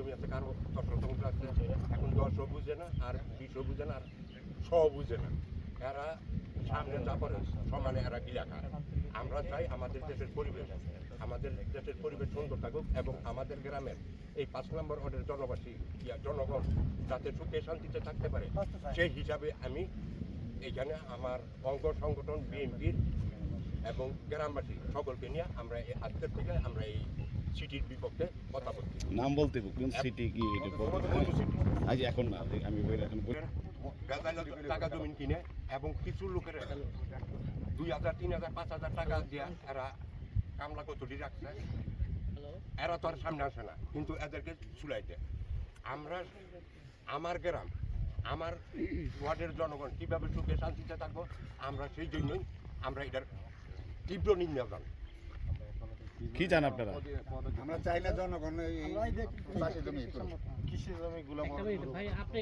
জমি আছে, কারও দশ আছে, এখন দশও বুঝে না, আর বিশও বুঝে না, আর শ বুঝে না। এরা সামনে যা সমানে এরা খায় আমরা চাই আমাদের দেশের পরিবেশ, আমাদের দেশের পরিবেশ সুন্দর থাকুক এবং আমাদের গ্রামের এই পাঁচ নম্বর ওয়ার্ডের জনবাসী ইয়া, জনগণ যাতে সুখে শান্তিতে থাকতে পারে, সেই হিসাবে আমি এখানে আমার অঙ্গ সংগঠন বিএনপির এবং গ্রামবাসী সকলকে নিয়ে আমরা এই আজকের থেকে আমরা এই সিটির বিপক্ষে কথা বলছি নাম বলতে কোন সিটি কি বলতে সিটি আজ এখন না আমি এখন। টাকা জমিন কিনে এবং কিছু লোকের দুই হাজার তিন হাজার পাঁচ হাজার টাকা দিয়ে এরা কামলা কতটি রাখছে। এরা তো আর সামনে আসে না কিন্তু এদেরকে চুলাইতে আমরা আমার গ্রাম আমার ওয়ার্ডের জনগণ কীভাবে সুখে শান্তিতে থাকব আমরা সেই জন্যই আমরা এটার তীব্র নিন্দা জানাই। কি চান আপনারা? আমরা চাই না জনগণ এই জমি ভাই আপনি